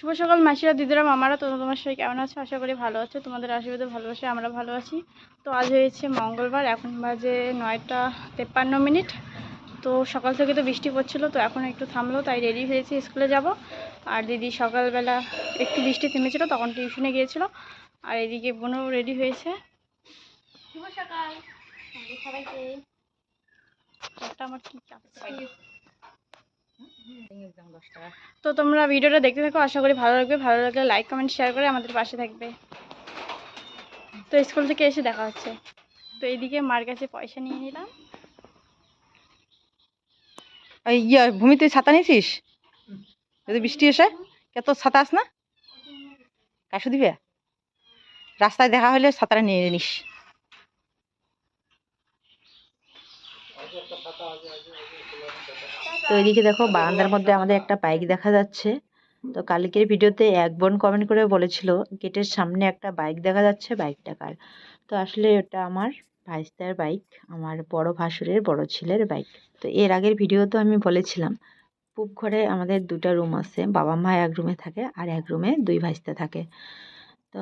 শুভ সকাল মাসিরা দিদিরা মামারা তো তোমার সবাই কেমন আছো? আশা করি ভালো আছো। তোমাদের আশীর্বাদে ভালোবাসে আমরা ভালো আছি। তো আজ হয়েছে মঙ্গলবার এখন বাজে নয়টা তেপ্পান্ন মিনিট। তো সকাল থেকে তো বৃষ্টি পড়ছিল তো এখন একটু থামলো তাই রেডি হয়েছি স্কুলে যাব। আর দিদি সকালবেলা একটু বৃষ্টি থেমেছিল তখন টিউশনে গিয়েছিল। আর এদিকে বোনও রেডি হয়েছে। শুভ সকাল। সবাইকে একটা আমার কি চাপছে? তো তোমরা ভিডিওটা দেখতে থাকো, আশা করি ভালো লাগবে। ভালো লাগলে লাইক কমেন্ট শেয়ার করে আমাদের পাশে থাকবে। তো স্কুল থেকে এসে দেখা হচ্ছে। তো এইদিকে মার কাছে পয়সা নিয়ে নিলাম। ইয়া ভূমি তুই ছাতা নিয়েছিস? যদি বৃষ্টি এসে, কে তোর ছাতা আস না? কাশু দিবে? রাস্তায় দেখা হলে ছাতাটা নিয়ে নিস। তো এদিকে দেখো বারান্দার মধ্যে আমাদের একটা বাইক দেখা যাচ্ছে। তো কালকের ভিডিওতে এক বোন কমেন্ট করে বলেছিল, গেটের সামনে একটা বাইক দেখা যাচ্ছে, বাইকটা কার? তো আসলে ওটা আমার ভাইস্তার বাইক, আমার বড় ভাসুরের, বড় ছেলের বাইক। তো এর আগের ভিডিওতে আমি বলেছিলাম, পূব ঘরে আমাদের দুটা রুম আছে, বাবা মা এক রুমে থাকে আর এক রুমে দুই ভাইস্তা থাকে। তো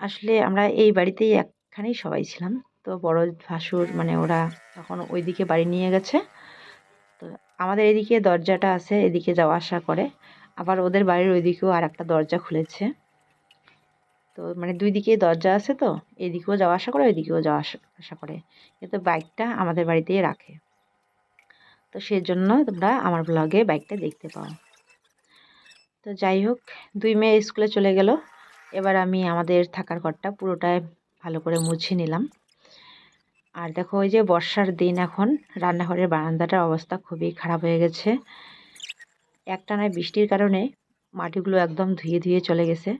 আসলে আমরা এই বাড়িতেই একখানেই সবাই ছিলাম। তো বড় ভাসুর মানে ওরা তখন ওইদিকে বাড়ি নিয়ে গেছে। আমাদের এদিকে দরজাটা আছে, এদিকে যাওয়া আসা করে। আবার ওদের বাড়ির ওইদিকেও আর একটা দরজা খুলেছে। তো মানে দুই দিকে দরজা আছে তো, এদিকেও যাওয়া আসা করে, ওইদিকেও যাওয়া আসা করে। কিন্তু বাইকটা আমাদের বাড়িতেই রাখে। তো সেজন্য তোমরা আমার ব্লগে বাইকটা দেখতে পাও। তো যাই হোক, দুই মেয়ে স্কুলে চলে গেল। এবার আমি আমাদের থাকার ঘরটা পুরোটাই ভালো করে মুছে নিলাম। আর দেখো ওই যে বর্ষার দিন এখন রান্নাঘরের বারান্দাটার অবস্থা খুবই খারাপ হয়ে গেছে। একটানায় বৃষ্টির কারণে মাটিগুলো একদম ধুয়ে ধুয়ে চলে গেছে।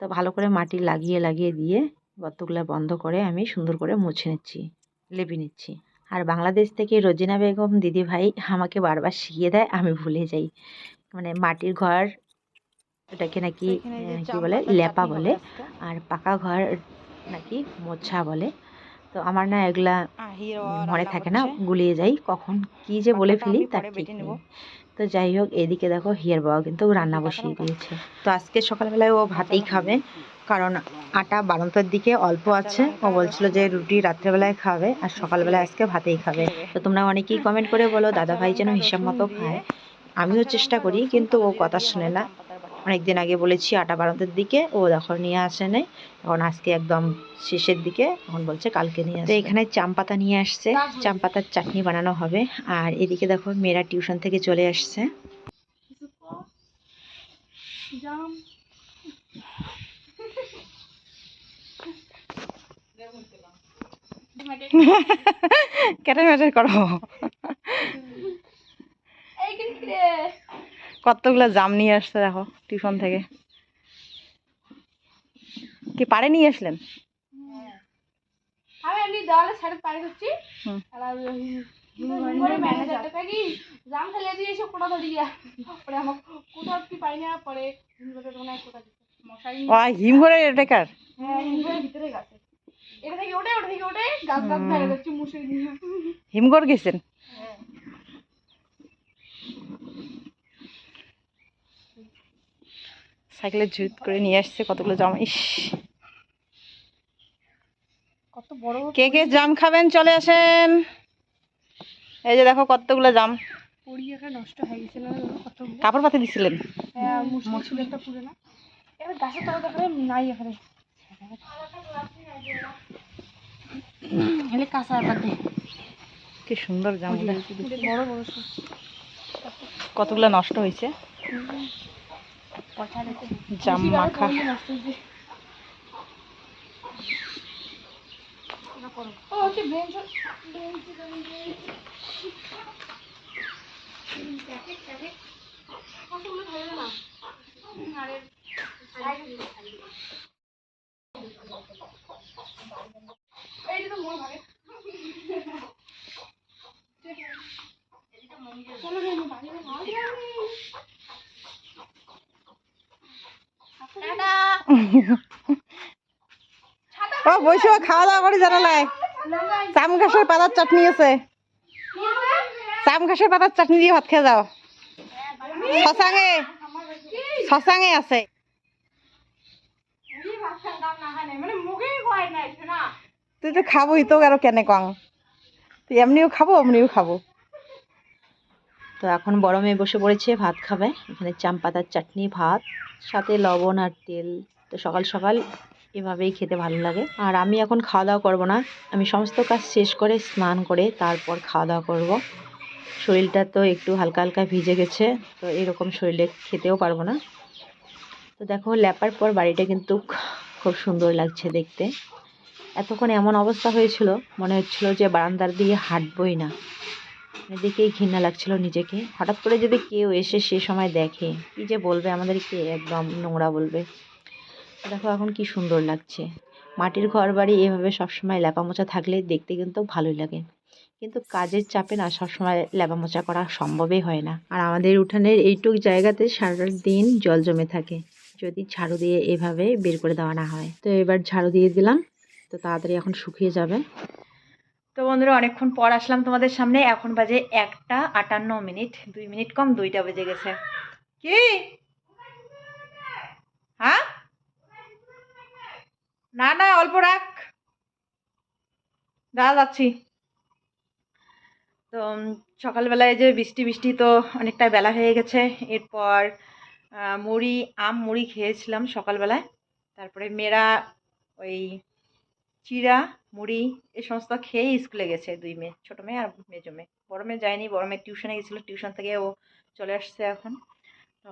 তো ভালো করে মাটি লাগিয়ে লাগিয়ে দিয়ে গর্তগুলো বন্ধ করে আমি সুন্দর করে মুছে নিচ্ছি লেপে নিচ্ছি। আর বাংলাদেশ থেকে রোজিনা বেগম দিদি ভাই আমাকে বারবার শিখিয়ে দেয় আমি ভুলে যাই। মানে মাটির ঘর এটাকে নাকি কি বলে লেপা বলে আর পাকা ঘর নাকি মোছা বলে। তো আমার না এগুলা মনে থাকে না গুলিয়ে যাই কখন কি যে বলে ফেলি তার ঠিক নেই। তো যাই হোক এদিকে দেখো হিয়ার বাবা কিন্তু রান্না বসিয়ে দিয়েছে। তো আজকে সকালবেলায় ও ভাতেই খাবে কারণ আটা বারোটার দিকে অল্প আছে। ও বলছিল যে রুটি রাত্রেবেলায় খাবে আর সকালবেলায় আজকে ভাতেই খাবে। তো তোমরা অনেকেই কমেন্ট করে বলো দাদা ভাই যেন হিসাব মতো খায়। আমিও চেষ্টা করি কিন্তু ও কথা শুনে না। অনেকদিন আগে বলেছি আটা বারোটার দিকে ও দেখো নিয়ে আসে নাই। এখন আজকে একদম শেষের দিকে এখন বলছে কালকে নিয়ে আসবে। এখানে চাম পাতা নিয়ে আসছে চাম পাতার চাটনি বানানো হবে। আর এদিকে দেখো মেয়েরা টিউশন থেকে চলে আসছে। জাম কেটে মেটে করো? এই কিন্তু রে কতগুলো জাম নিয়ে আসছে দেখো টিউশন থেকে। কি পারে নিয়ে আসলেন? আমি এমনি দেওয়ালে সাইডে পাড়ি করছি হুম। আর ওই জাম ফেলে দিয়ে এসে কোটা ধরি গিয়া। পরে আমার কোথাও কি পাই না পরে হিমঘরে হয় হিম করে এটা কার? হ্যাঁ হিমঘরের ভিতরে গেছে এটা থেকে ওঠে ওটা থেকে ওঠে গাছ গাছ ফেলে যাচ্ছে মুসুরি দিয়ে হিমঘর গেছেন হ্যাঁ সাইকেলে জুত করে নিয়ে আসছে কতগুলো জাম। ইস। কত বড় কে কে জাম খাবেন চলে আসেন। এই যে দেখো কতগুলো জাম। পড়ি নষ্ট হয়ে গেছিল কাপড় পাতে দিছিলেন? হ্যাঁ কি সুন্দর কতগুলো নষ্ট হয়েছে? জাম মাখা চলো বাড়ি ও বসে খাওয়া দাওয়া করে জানালায় চাম ঘাসের পাতার চাটনি আছে। চাম ঘাসের পাতার চাটনি দিয়ে ভাত খেয়ে যাও। শশাঙ্গে শশাঙে আছে। মানে তুই তো খাবোই তো আরও কেনে কং তুই এমনিও খাব এমনিও খাব। তো এখন বড় মেয়ে বসে পড়েছে ভাত খাবে। এখানে চাম পাতার চাটনি ভাত। সাথে লবণ আর তেল। তো সকাল সকাল এভাবেই খেতে ভালো লাগে। আর আমি এখন খাওয়া দাওয়া করব না। আমি সমস্ত কাজ শেষ করে স্নান করে তারপর খাওয়া দাওয়া করব। শরীরটা তো একটু হালকা হালকা ভিজে গেছে, তো এরকম শরীরে খেতেও পারব না। তো দেখো, ল্যাপার পর বাড়িটা কিন্তু খুব সুন্দর লাগছে দেখতে। এতক্ষণ এমন অবস্থা হয়েছিল, মনে হচ্ছিল যে বারান্দার দিয়ে হাঁটবই না। দেখেই ঘৃণা লাগছিল নিজেকে। হঠাৎ করে যদি কেউ এসে সে সময় দেখে, কি যে বলবে আমাদেরকে, একদম নোংরা বলবে। দেখো এখন কি সুন্দর লাগছে। মাটির ঘর বাড়ি এভাবে সবসময় ল্যাপা মোচা থাকলে দেখতে কিন্তু ভালোই লাগে। কিন্তু কাজের চাপে না সবসময় ল্যাপা মোচা করা সম্ভবই হয় না। আর আমাদের উঠানের এইটুক জায়গাতে সারা দিন জল জমে থাকে। যদি ঝাড়ু দিয়ে এভাবে বের করে দেওয়া না হয়। তো এবার ঝাড়ু দিয়ে দিলাম। তো তাড়াতাড়ি এখন শুকিয়ে যাবে। তো বন্ধুরা অনেকক্ষণ পর আসলাম তোমাদের সামনে। এখন বাজে একটা আটান্ন মিনিট দুই মিনিট কম দুইটা বেজে গেছে। কি? হ্যাঁ? না না অল্প রাখ। দাঁড়া যাচ্ছি। তো সকালবেলায় যে বৃষ্টি বৃষ্টি তো অনেকটা বেলা হয়ে গেছে। এরপর মুড়ি আম মুড়ি খেয়েছিলাম সকালবেলায়। তারপরে মেয়েরা ওই চিড়া মুড়ি, এ সমস্ত খেয়েই স্কুলে গেছে দুই মেয়ে, ছোটো মেয়ে আর মেজো মেয়ে বড় মেয়ে যায়নি, বড় মেয়ে টিউশনে গেছিল টিউশন থেকে ও চলে আসছে এখন। তো,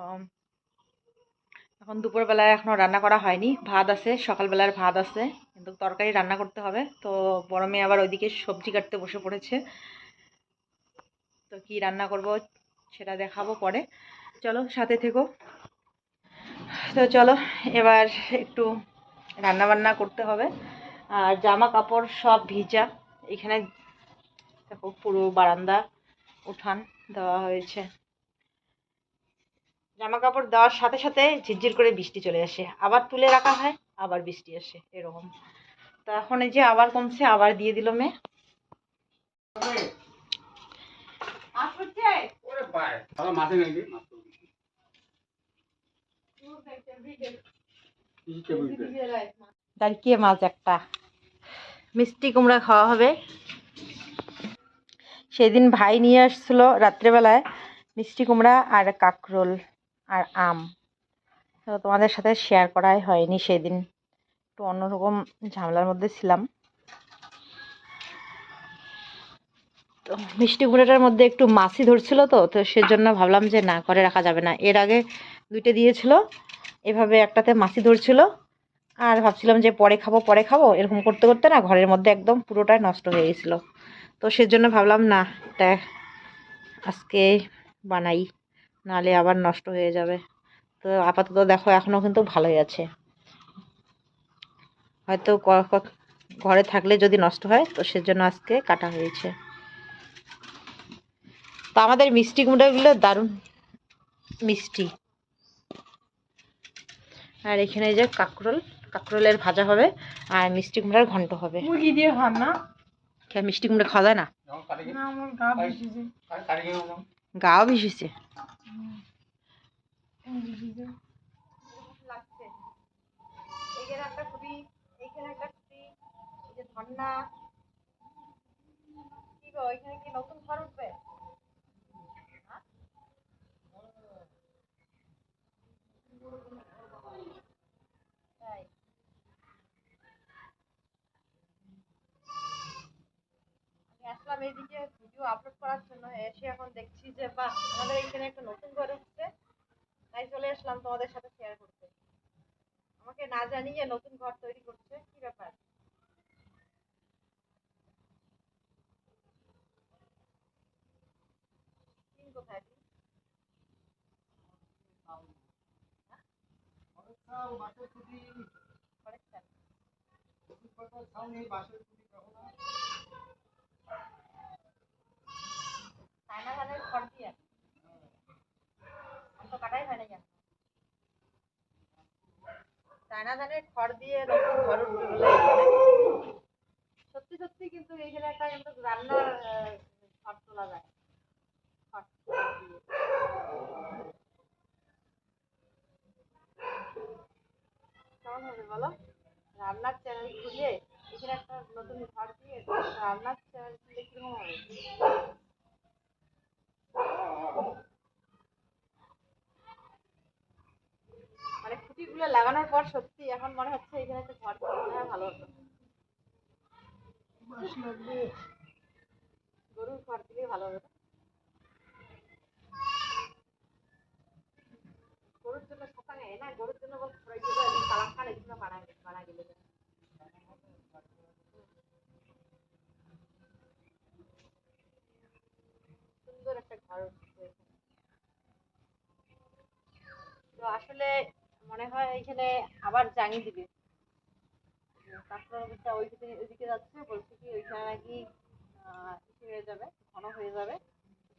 এখন দুপুরবেলায় এখনও রান্না করা হয়নি, ভাত আছে, সকালবেলার ভাত আছে, কিন্তু তরকারি রান্না করতে হবে। তো, বড় মেয়ে আবার ওইদিকে সবজি কাটতে বসে পড়েছে। তো কি রান্না করব সেটা দেখাবো পরে। চলো, সাথে থেকো। তো চলো, এবার একটু রান্না বান্না করতে হবে। আর জামা কাপড় সব ভিজা। এখানে দেখো পুরো বারান্দা উঠান দেওয়া হয়েছে। জামা কাপড় দেওয়ার সাথে সাথে ঝিরঝির করে বৃষ্টি চলে আসে। আবার তুলে রাখা হয় আবার বৃষ্টি আসে এরকম। তো এখন এই যে আবার কমছে আবার দিয়ে দিল মেয়ে। ওরে ভাই তাহলে মাঠে নাকি দাঁড়িয়ে মাছ একটা। মিষ্টি কুমড়া খাওয়া হবে। সেদিন ভাই নিয়ে আসছিল রাত্রেবেলায় মিষ্টি কুমড়া আর কাকরোল আর আম। তো তোমাদের সাথে শেয়ার করাই হয়নি সেদিন। একটু অন্যরকম ঝামেলার মধ্যে ছিলাম। তো মিষ্টি কুমড়াটার মধ্যে একটু মাছি ধরছিল তো তো সেজন্য ভাবলাম যে না করে রাখা যাবে না। এর আগে দুইটা দিয়েছিল, এভাবে একটাতে মাছি ধরছিল। আর ভাবছিলাম যে পরে খাব পরে খাব। এরকম করতে করতে না ঘরের মধ্যে একদম পুরোটাই নষ্ট হয়ে গেছিল। তো সেজন্য ভাবলাম, না, এটা আজকে বানাই নাহলে আবার নষ্ট হয়ে যাবে। তো আপাতত দেখো এখনও কিন্তু ভালোই আছে। হয়তো ঘরে থাকলে যদি নষ্ট হয়, তো সেজন্য আজকে কাটা হয়েছে। তো আমাদের মিষ্টি কুমড়াগুলো দারুণ মিষ্টি। আর এখানে যে কাঁকরোল। কাঁকরোলের ভাজা হবে আর মিষ্টি কুমড়ার ঘন্ট হবে। মুরগি দিয়ে খান না? কে মিষ্টি কুমড়া খাওয়া যায় না? গাও ভিজেছে। ভিজেছে। লাগছে এখানে একটা খুবই এখানে একটা খুবই এই যে ধন্না কি গো এখানে কি নতুন ঘর উঠবে হ্যাঁ? তাই আমি আসলাম এইদিকে ভিডিও করার জন্য এসে এখন দেখছি যে বাহ আমাদের এখানে একটা নতুন ঘর উঠছে। তাই চলে আসলাম তোমাদের সাথে শেয়ার করতে। আমাকে না জানিয়ে নতুন ঘর তৈরি করছে কি ব্যাপার? কোথায়? ঘরের চাল। চায়না ধানের খড় দিয়ে আমি তো কাটাই হয় না কেন চায়না ধানের খড় দিয়ে ঘর উঠবে সত্যি সত্যি কিন্তু এইখানে একটা রান্নার আহ, ঘর তোলা যায় খড় দিয়ে। আপনার কীরকম হবে মানে খুঁটিগুলো লাগানোর পর সত্যি এখন মনে হচ্ছে এখানে একটা ঘর করলে ভালো হতো। গরুর ঘর দিলেই ভালো হতো। গরুর জন্য না গরুর জন্য বল কালাম খান এগুলো গেলে সুন্দর একটা ঘর তো আসলে মনে হয় এখানে আবার জানিয়ে দিবে। দিকে ওইদিকে যাচ্ছে, বলছে কি ওইখানে নাকি হয়ে যাবে, ঘন হয়ে যাবে।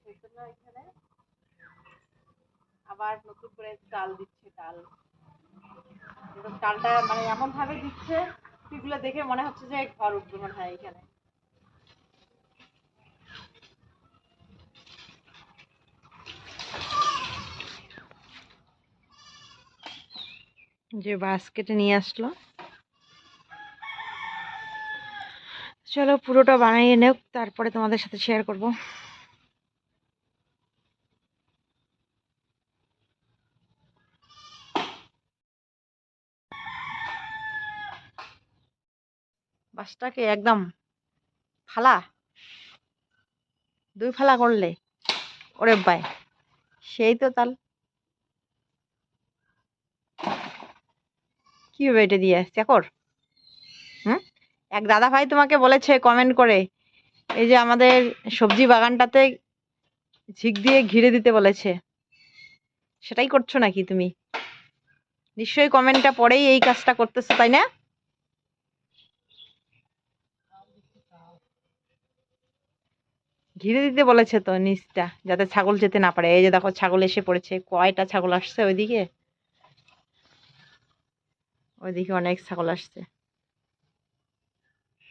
সেই জন্য এখানে আবার নতুন করে ডাল দিচ্ছে ডাল। মানে এমন ভাবে দিচ্ছে সেগুলো দেখে মনে হচ্ছে যে ঘর উঠবে মনে হয় এখানে। যে বাস কেটে নিয়ে আসলো। চলো পুরোটা বানিয়ে নেও তারপরে তোমাদের সাথে শেয়ার করব। বাসটাকে একদম ফালা। দুই ফালা করলে। ওরে বাই সেই তো তাল। কি হবে এটা দিয়ে চাকর এক দাদা ভাই তোমাকে বলেছে কমেন্ট করে, এই যে আমাদের সবজি বাগানটাতে ঝিক দিয়ে ঘিরে দিতে বলেছে। সেটাই করছ নাকি তুমি? নিশ্চয়ই কমেন্টটা পরেই এই কাজটা করতেছো, তাই না? ঘিরে দিতে বলেছে তো নিচটা, যাতে ছাগল যেতে না পারে। এই যে দেখো ছাগল এসে পড়েছে, কয়টা ছাগল আসছে ওইদিকে? ওইদিকে অনেক ছাগল আসছে।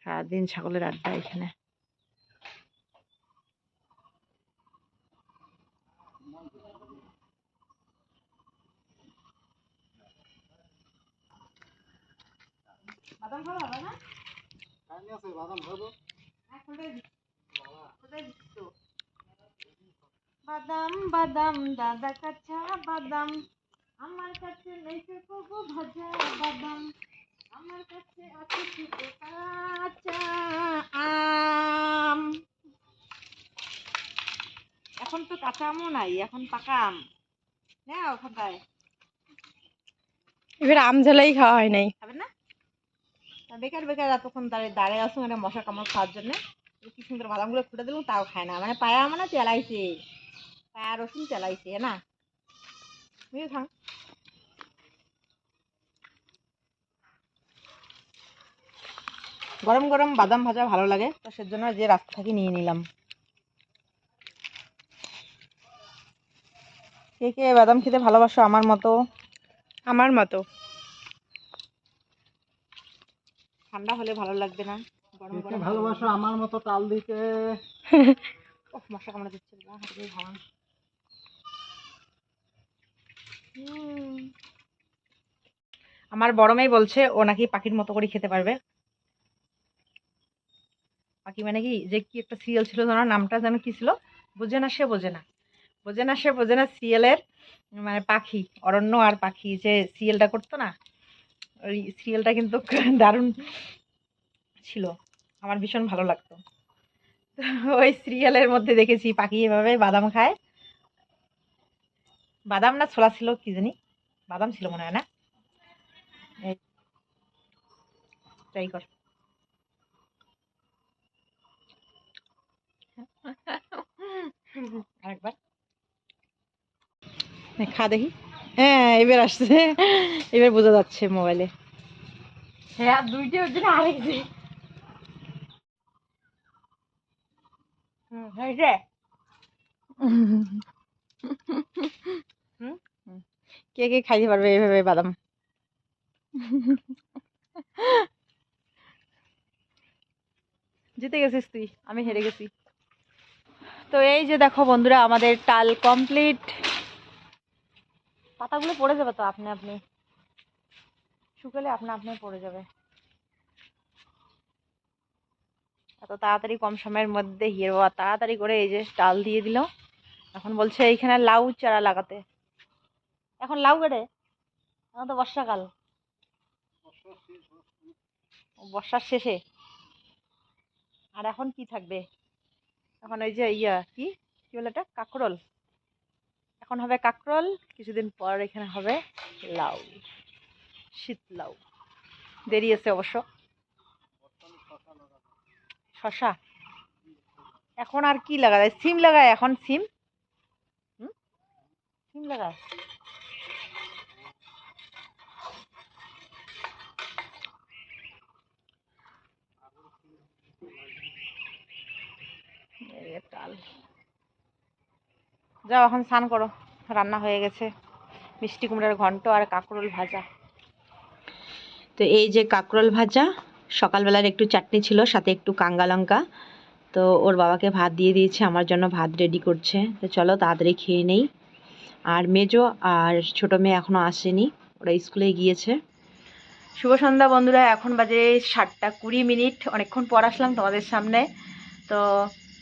সারাদিন ছাগলের আড্ডা এখানে। বাদাম বাদাম, দাদা কাঁচা বাদাম। আমার কাছে নেই কবু ভাজা বাদাম। আমার কাছে আছে শুধু কাঁচা আম। এখন তো কাঁচা আমও নাই এখন পাকা আম। না ওখানটায়। এবার আম ঝালাই খাওয়া হয় নাই। খাবেন না? বেকার বেকার এতক্ষণ দাঁড়িয়ে দাঁড়িয়ে আসুন একটা মশা কামড় খাওয়ার জন্য। কি সুন্দর বাদামগুলো ফুটে দিলাম তাও খায় না। মানে পায়া মানে তেলাইছে। পায়া রসুন তেলাইছে না? বুঝে খান গরম গরম বাদাম ভাজা ভালো লাগে তো সেজন্য যে রাস্তা থেকে নিয়ে নিলাম। কে কে বাদাম খেতে ভালোবাসো আমার মতো? আমার মতো। ঠান্ডা হলে ভালো লাগবে না গরম গরম। ভালোবাসো আমার মতো তাল দিতে? ওহ মশা কামড়া দিচ্ছে না হাতে ভাঙান। আমার বড় মেয়ে বলছে ও নাকি পাখির মতো করে খেতে পারবে। পাখি মানে কি যে কি একটা সিরিয়াল ছিল, জানো নামটা যেন কি ছিল? বোঝে না সে বোঝে না। বোঝে না সে বোঝে না সিরিয়ালের মানে পাখি, অরণ্য আর পাখি যে সিরিয়ালটা করতো না, ওই সিরিয়ালটা কিন্তু দারুণ ছিল। আমার ভীষণ ভালো লাগতো। ওই সিরিয়ালের মধ্যে দেখেছি পাখি এভাবে বাদাম খায়। বাদাম না ছোলা ছিল, কি জানি? বাদাম ছিল মনে হয় না? ট্রাই কর আরেকবার নে, খা দেখি। হ্যাঁ এবার আসছে। এবার বোঝা যাচ্ছে মোবাইলে হ্যাঁ দুইটা ওর জন্য? হুম। কে কে খাইতে পারবে এইভাবে বাদাম? জিতে গেছিস তুই আমি হেরে গেছি। তো এই যে দেখো বন্ধুরা আমাদের টাল কমপ্লিট পাতাগুলো পড়ে যাবে তো আপনি আপনি। শুকালে আপনা আপনি পড়ে যাবে। এত তাড়াতাড়ি কম সময়ের মধ্যে হিরো তাড়াতাড়ি করে এই যে ডাল দিয়ে দিল। এখন বলছে এইখানে লাউ চারা লাগাতে। এখন লাউ কেটে? এখন তো বর্ষাকাল। বর্ষার শেষে। আর এখন কি থাকবে? এখন ওই যে ইয়া, কি? কি বলে এটা কাকরোল। এখন হবে কাকরোল, কিছুদিন পর এখানে হবে লাউ, শীত লাউ। দেরি আছে অবশ্য। শশা? এখন আর কি লাগায়? সিম লাগায় এখন সিম? সিম লাগায়? যাও, এখন স্নান করো। রান্না হয়ে গেছে। মিষ্টি কুমড়ার ঘন্ট আর কাঁকরোল ভাজা। তো এই যে কাঁকরোল ভাজা সকালবেলার একটু চাটনি ছিল সাথে একটু কাঙ্গা লঙ্কা। তো ওর বাবাকে ভাত দিয়ে দিয়েছে আমার জন্য ভাত রেডি করছে। তো চলো তাড়াতাড়ি খেয়ে নেই। আর মেজো আর ছোটো মেয়ে এখনও আসেনি ওরা স্কুলে গিয়েছে। শুভ সন্ধ্যা বন্ধুরা এখন বাজে সাতটা কুড়ি মিনিট। অনেকক্ষণ পর আসলাম তোমাদের সামনে। তো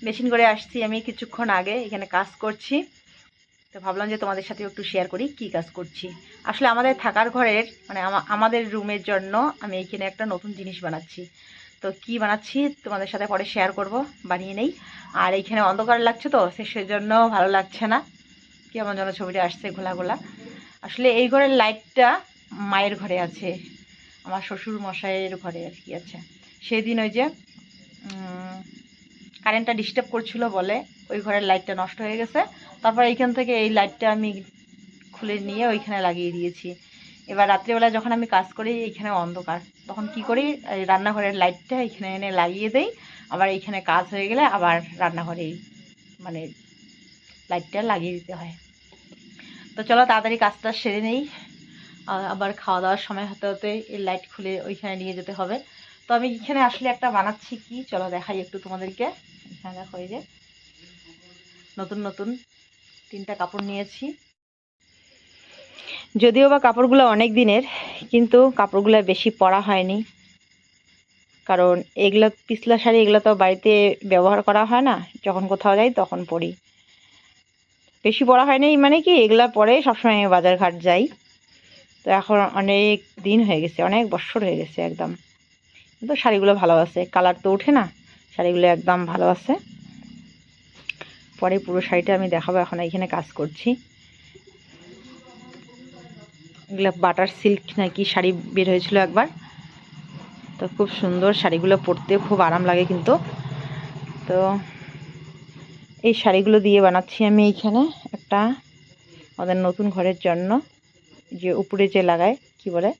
মেশিন করে আসছি আমি কিছুক্ষণ আগে এখানে কাজ করছি। তো ভাবলাম যে তোমাদের সাথে একটু শেয়ার করি কি কাজ করছি। আসলে আমাদের থাকার ঘরের মানে আমা- আমাদের রুমের জন্য আমি এখানে একটা নতুন জিনিস বানাচ্ছি। তো কি বানাচ্ছি তোমাদের সাথে পরে শেয়ার করব, বানিয়ে নেই। আর এইখানে অন্ধকার লাগছে তো, সে সেজন্য ভালো লাগছে না। কেমন যেন ছবিটা আসছে ঘোলা ঘোলা। আসলে এই ঘরের লাইটটা মায়ের ঘরে আছে। আমার শ্বশুর মশাইয়ের ঘরে আর কি আছে। সেদিন ওই যে কারেন্টটা ডিস্টার্ব করছিল বলে ওই ঘরের লাইটটা নষ্ট হয়ে গেছে। তারপর এইখান থেকে এই লাইটটা আমি খুলে নিয়ে ওইখানে লাগিয়ে দিয়েছি। এবার রাত্রিবেলা যখন আমি কাজ করি, এইখানে অন্ধকার। তখন কি করি? রান্নাঘরের লাইটটা এখানে এনে লাগিয়ে দেই। আবার এইখানে কাজ হয়ে গেলে আবার রান্নাঘরেই মানে লাইটটা লাগিয়ে দিতে হয়। তো চলো তাড়াতাড়ি কাজটা সেরে নেই। আবার খাওয়া দাওয়ার সময় হতে হতে এই লাইট খুলে ওইখানে নিয়ে যেতে হবে। তো আমি এখানে আসলে একটা বানাচ্ছি কি? চলো দেখাই একটু তোমাদেরকে। এখানে দেখো এই যে নতুন নতুন তিনটা কাপড় নিয়েছি। যদিও বা কাপড়গুলো অনেক দিনের, কিন্তু কাপড়গুলো বেশি পরা হয়নি। কারণ এগুলো, পিছলা শাড়ি এগুলো তো বাড়িতে ব্যবহার করা হয় না। যখন কোথাও যাই তখন পরি। বেশি পরা হয়নি মানে কি, এগুলা পরে সবসময় আমি বাজার ঘাট যাই। তো এখন অনেক দিন হয়ে গেছে, অনেক বছর হয়ে গেছে একদম। কিন্তু শাড়িগুলো ভালো আছে, কালার তো ওঠে না। শাড়িগুলো একদম ভালো আছে। পরে পুরো শাড়িটা আমি দেখাবো, এখন এইখানে কাজ করছি। এগুলো বাটার সিল্ক নাকি শাড়ি বের হয়েছিল একবার। তো খুব সুন্দর শাড়িগুলো পরতে খুব আরাম লাগে কিন্তু। তো এই শাড়িগুলো দিয়ে বানাচ্ছি আমি এইখানে একটা আমাদের নতুন ঘরের জন্য, যে উপরে যে লাগায়, কি বলে?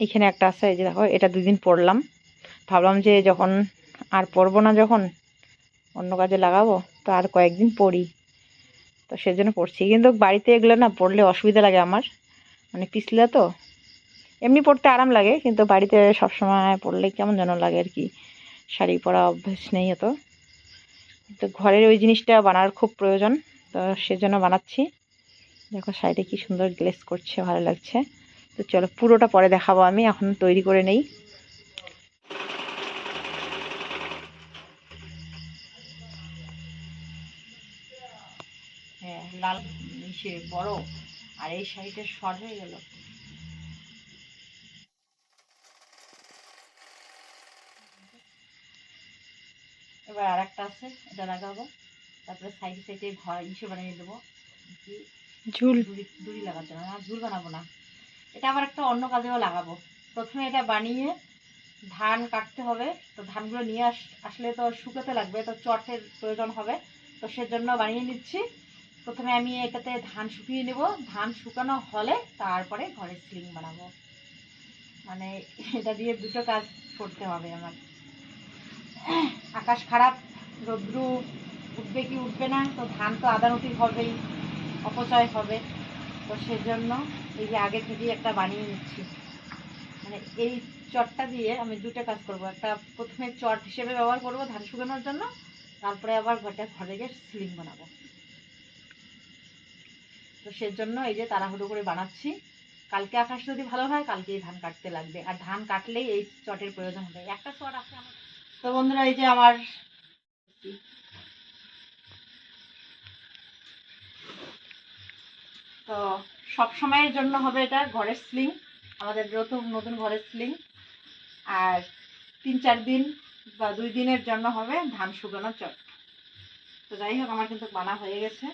এখানে একটা আছে, এই যে দেখো, এটা দুদিন পরলাম। ভাবলাম যে যখন আর পরবো না যখন, অন্য কাজে লাগাবো, তো আর কয়েকদিন পরি। তো সেজন্য পরছি। কিন্তু বাড়িতে এগুলো না পরলে অসুবিধা লাগে আমার। মানে পিছলে তো। এমনি পরতে আরাম লাগে, কিন্তু বাড়িতে সবসময় পরলে কেমন যেন লাগে আর কি। শাড়ি পরা অভ্যেস নেই অত তো ঘরের ওই জিনিসটা বানার খুব প্রয়োজন, তো সেজন্য বানাচ্ছি। দেখো শাড়িটা কি সুন্দর গ্লেস করছে, ভালো লাগছে। তো চলো পুরোটা পরে দেখাবো আমি, এখন তৈরি করে নেই হ্যাঁ লাল ইসে বড় আর এই শাড়িটা শর্ট হয়ে গেল। এবার আর একটা আছে এটা লাগাবো। তারপরে সাইডে সাইডে ঘর ইসে বানিয়ে দেবো। ঝুল। দড়ি জন্য না ঝুল বানাবো না। এটা আবার একটা অন্য কাজেও লাগাবো। প্রথমে এটা বানিয়ে ধান কাটতে হবে তো ধানগুলো নিয়ে আস আসলে তো শুকাতে লাগবে তো চটের প্রয়োজন হবে। তো সেজন্য বানিয়ে নিচ্ছি। প্রথমে আমি এটাতে ধান শুকিয়ে নেব। ধান শুকানো হলে তারপরে ঘরের সিলিং বানাবো। মানে এটা দিয়ে দুটো কাজ করতে হবে আমার। আকাশ খারাপ, রৌদ্রু উঠবে কি উঠবে না, তো ধান তো আদানুটি হবেই, অপচয় হবে। তো সেজন্য এই যে আগে থেকেই একটা বানিয়ে নিচ্ছি। মানে এই চটটা দিয়ে আমি দুটো কাজ করব। একটা প্রথমে চট হিসেবে ব্যবহার করব ধান শুকানোর জন্য, তারপরে আবার ঘরটা, ঘরে গিয়ে সিলিং বানাবো। তো সেজন্য এই যে তাড়াহুড়ো করে বানাচ্ছি। কালকে আকাশ যদি ভালো হয়, কালকেই ধান কাটতে লাগবে। আর ধান কাটলেই এই চটের প্রয়োজন হবে। একটা চট আছে তো বন্ধুরা, এই যে আমার তো সব সময়ের জন্য হবে এটা ঘরের স্লিং আমাদের নতুন নতুন ঘরের স্লিং আর তিন চার দিন বা দুই দিনের জন্য হবে ধান শুকানো চট। তো যাই হোক, আমার কিন্তু বানা হয়ে গেছে।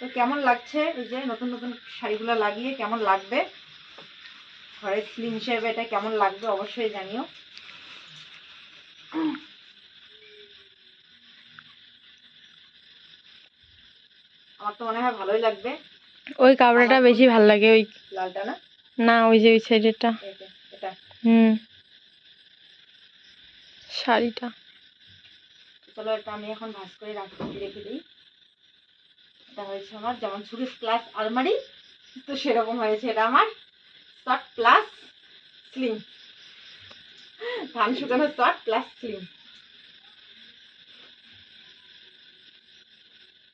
তো কেমন লাগছে? এই যে নতুন নতুন শাড়িগুলো লাগিয়ে কেমন লাগবে? ঘরের স্লিং হিসেবে এটা কেমন লাগবে অবশ্যই জানিও। আমার তো মনে হয় ভালোই লাগবে। ওই কাপড়টা বেশি ভালো লাগে ওই লালটা না? না ওই যে ওই সাইডেরটা। এটা। হুম। শাড়িটা। চলো এটা আমি এখন ভাঁজ করে রাখি রেখে দিই। এটা হয়েছে আমার, যেমন সুরিশ প্লাস আলমারি, তো সেরকম হয়েছে। এটা আমার শর্ট প্লাস স্লিম ধান শুকানো শর্ট প্লাস স্লিং